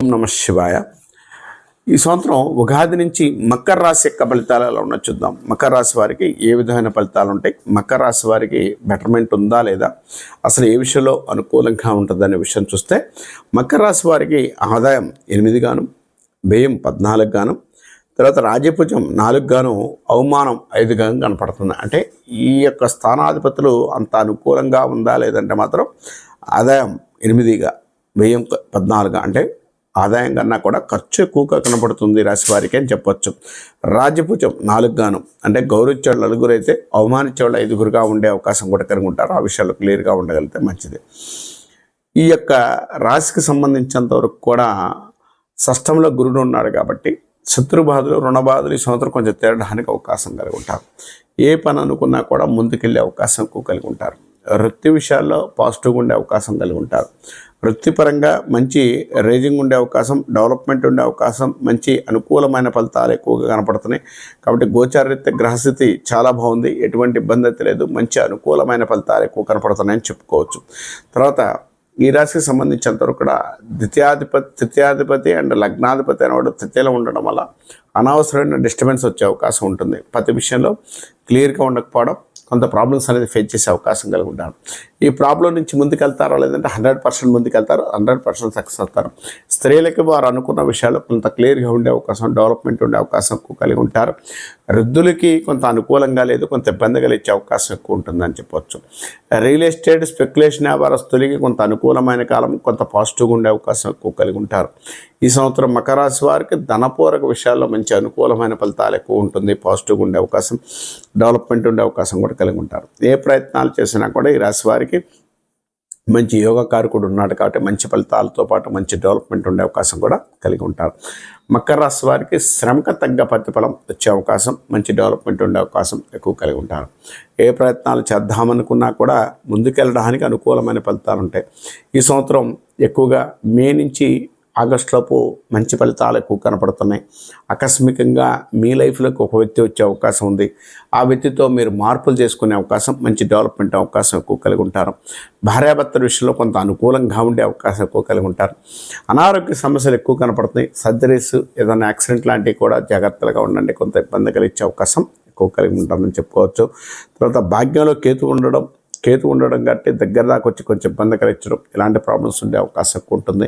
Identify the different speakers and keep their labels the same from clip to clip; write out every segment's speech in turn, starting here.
Speaker 1: నమ శివాయ. ఈ సంవత్సరం ఉగాది నుంచి మకర రాశి యొక్క ఫలితాలు ఎలా ఉన్నా చూద్దాం. మకర రాశి వారికి ఏ విధమైన ఫలితాలు ఉంటాయి? మకర రాశి వారికి బెటర్మెంట్ ఉందా లేదా? అసలు ఏ విషయంలో అనుకూలంగా ఉంటుందనే విషయం చూస్తే మకర రాశి వారికి ఆదాయం ఎనిమిది గాను వ్యయం పద్నాలుగు గాను తర్వాత రాజపుజం నాలుగు గాను అవమానం ఐదు గాను కనపడుతుంది. అంటే ఈ యొక్క స్థానాధిపతులు అంత అనుకూలంగా ఉందా లేదంటే మాత్రం ఆదాయం ఎనిమిదిగా వ్యయం పద్నాలుగు అంటే ఆదాయం కన్నా కూడా ఖర్చు ఎక్కువగా కనపడుతుంది రాశివారికి అని చెప్పొచ్చు. రాజ్యపూజం నాలుగు గాను అంటే గౌరవించేవాళ్ళు నలుగురు అయితే అవమానించేవాళ్ళు ఐదుగురుగా ఉండే అవకాశం కూడా కలిగి ఉంటారు. ఆ విషయాలు క్లియర్గా ఉండగలిగితే మంచిది. ఈ యొక్క రాశికి సంబంధించినంత వరకు కూడా షష్టంలో గురుడు ఉన్నాడు కాబట్టి శత్రుబాధలు రుణబాధలు రుణ ఈ సంవత్సరం కొంచెం తేరడానికి అవకాశం కలిగి ఉంటారు. ఏ పని అనుకున్నా కూడా ముందుకెళ్ళే అవకాశం ఎక్కువ కలిగి ఉంటారు. వృత్తి విషయాల్లో పాజిటివ్గా ఉండే అవకాశం కలిగి ఉంటారు. వృత్తిపరంగా మంచి రేజింగ్ ఉండే అవకాశం డెవలప్మెంట్ ఉండే అవకాశం మంచి అనుకూలమైన ఫలితాలు ఎక్కువగా కనపడుతున్నాయి. కాబట్టి గోచారరీత్య గ్రహస్థితి చాలా బాగుంది. ఎటువంటి ఇబ్బంది అయితే లేదు. మంచి అనుకూలమైన ఫలితాలు ఎక్కువ కనపడుతున్నాయని చెప్పుకోవచ్చు. తర్వాత ఈ రాశికి సంబంధించినంతవరకు కూడా ద్వితీయాధిపతి తృతీయాధిపతి అండ్ లగ్నాధిపతి అనేవాడు తృతీయలో ఉండడం వల్ల అనవసరమైన డిస్టర్బెన్స్ వచ్చే అవకాశం ఉంటుంది. ప్రతి విషయంలో క్లియర్గా ఉండకపోవడం కొంత ప్రాబ్లమ్స్ అనేది ఫేస్ చేసే అవకాశం కలిగి ఉంటారు. ఈ ప్రాబ్లం నుంచి ముందుకెళ్తారో లేదంటే హండ్రెడ్ పర్సెంట్ ముందుకెళ్తారు హండ్రెడ్ పర్సెంట్ సక్సెస్ అవుతారు. స్త్రీలకి వారు అనుకున్న విషయాలు కొంత క్లియర్గా ఉండే అవకాశం డెవలప్మెంట్ ఉండే అవకాశం ఎక్కువ కలిగి ఉంటారు. వృద్ధులకి కొంత అనుకూలంగా లేదు కొంత ఇబ్బంది కలిగే అవకాశం ఎక్కువ ఉంటుందని చెప్పొచ్చు. రియల్ ఎస్టేట్ స్పెక్యులేషన్ వ్యాపారస్తులకి కొంత అనుకూలమైన కాలం కొంత పాజిటివ్గా ఉండే అవకాశం ఎక్కువ కలిగి ఉంటారు. ఈ సంవత్సరం మకర రాశి వారికి ధనపూరక విషయాల్లో మంచి అనుకూలమైన ఫలితాలు ఎక్కువ ఉంటుంది పాజిటివ్గా ఉండే అవకాశం డెవలప్మెంట్ ఉండే అవకాశం కూడా కలిగి ఉంటారు. ఏ ప్రయత్నాలు చేసినా కూడా ఈ రాశి వారికి మంచి యోగకారకుడు ఉన్నాడు కాబట్టి మంచి ఫలితాలతో పాటు మంచి డెవలప్మెంట్ ఉండే అవకాశం కూడా కలిగి ఉంటారు. మకర రాశి వారికి శ్రమకు తగ్గ ప్రతిఫలం వచ్చే అవకాశం మంచి డెవలప్మెంట్ ఉండే అవకాశం ఎక్కువ కలిగి ఉంటారు. ఏ ప్రయత్నాలు చేద్దామనుకున్నా కూడా ముందుకెళ్ళడానికి అనుకూలమైన ఫలితాలు ఉంటాయి. ఈ సంవత్సరం ఎక్కువగా మే నుంచి ఆగస్టులోపు మంచి ఫలితాలు ఎక్కువ కనపడుతున్నాయి. ఆకస్మికంగా మీ లైఫ్లోకి ఒక వ్యక్తి వచ్చే అవకాశం ఉంది. ఆ వ్యక్తితో మీరు మార్పులు చేసుకునే అవకాశం మంచి డెవలప్మెంట్ అవకాశం ఎక్కువ కలిగి ఉంటారు. భార్యాభర్తల విషయంలో కొంత అనుకూలంగా ఉండే అవకాశం ఎక్కువ కలిగి ఉంటారు. అనారోగ్య సమస్యలు ఎక్కువ కనపడుతున్నాయి. సర్జరీస్ ఏదైనా యాక్సిడెంట్ లాంటివి కూడా జాగ్రత్తగా ఉండండి. కొంత ఇబ్బంది కలిగించే అవకాశం ఎక్కువ కలిగి ఉంటారని చెప్పుకోవచ్చు. తర్వాత భాగ్యంలో కేతు ఉండడం కేతు ఉండడం కాబట్టి దగ్గర దాకా వచ్చి కొంచెం ఇబ్బంది కలిగించడం ఇలాంటి ప్రాబ్లమ్స్ ఉండే అవకాశం ఎక్కువ ఉంటుంది.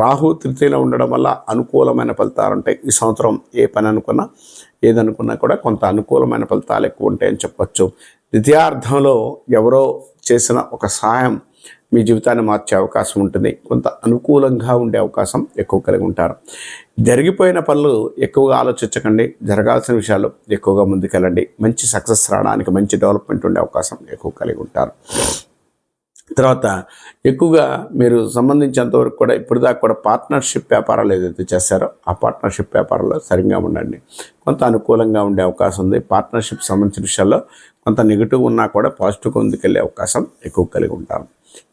Speaker 1: రాహు తృతీయలో ఉండడం వల్ల అనుకూలమైన ఫలితాలు ఉంటాయి. ఈ సంవత్సరం ఏ పని అనుకున్నా ఏదనుకున్నా కూడా కొంత అనుకూలమైన ఫలితాలు ఎక్కువ ఉంటాయని చెప్పచ్చు. ద్వితీయార్థంలో ఎవరో చేసిన ఒక సహాయం మీ జీవితాన్ని మార్చే అవకాశం ఉంటుంది. కొంత అనుకూలంగా ఉండే అవకాశం ఎక్కువ కలిగి ఉంటారు. జరిగిపోయిన పనులు ఎక్కువగా ఆలోచించకండి. జరగాల్సిన విషయాలు ఎక్కువగా ముందుకెళ్ళండి. మంచి సక్సెస్ రావడానికి మంచి డెవలప్మెంట్ ఉండే అవకాశం ఎక్కువ కలిగి ఉంటారు. తర్వాత ఎక్కువగా మీరు సంబంధించినంతవరకు కూడా ఇప్పుడు దాకా కూడా పార్ట్నర్షిప్ వ్యాపారాలు ఏదైతే చేస్తారో ఆ పార్ట్నర్షిప్ వ్యాపారంలో సరిగ్గా ఉండండి. కొంత అనుకూలంగా ఉండే అవకాశం ఉంది. పార్ట్నర్షిప్ సంబంధించిన విషయాల్లో కొంత నెగిటివ్ ఉన్నా కూడా పాజిటివ్గా ముందుకెళ్ళే అవకాశం ఎక్కువ కలిగి ఉంటారు.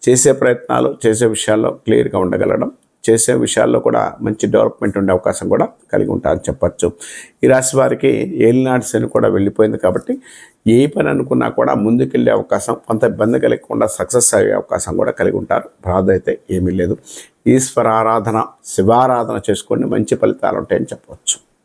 Speaker 1: చేసే ప్రయత్నాలు చేసే విషయాల్లో క్లియర్గా ఉండగలడం చేసే విషయాల్లో కూడా మంచి డెవలప్మెంట్ ఉండే అవకాశం కూడా కలిగి ఉంటారని చెప్పచ్చు. ఈ రాశి వారికి ఏలినాడు శని కూడా వెళ్ళిపోయింది కాబట్టి ఏ పని అనుకున్నా కూడా ముందుకెళ్ళే అవకాశం కొంత ఇబ్బంది కలగకుండా సక్సెస్ అయ్యే అవకాశం కూడా కలిగి ఉంటారు. బాధ అయితే ఏమీ లేదు. ఈశ్వర ఆరాధన శివారాధన చేసుకోండి మంచి ఫలితాలు ఉంటాయని చెప్పవచ్చు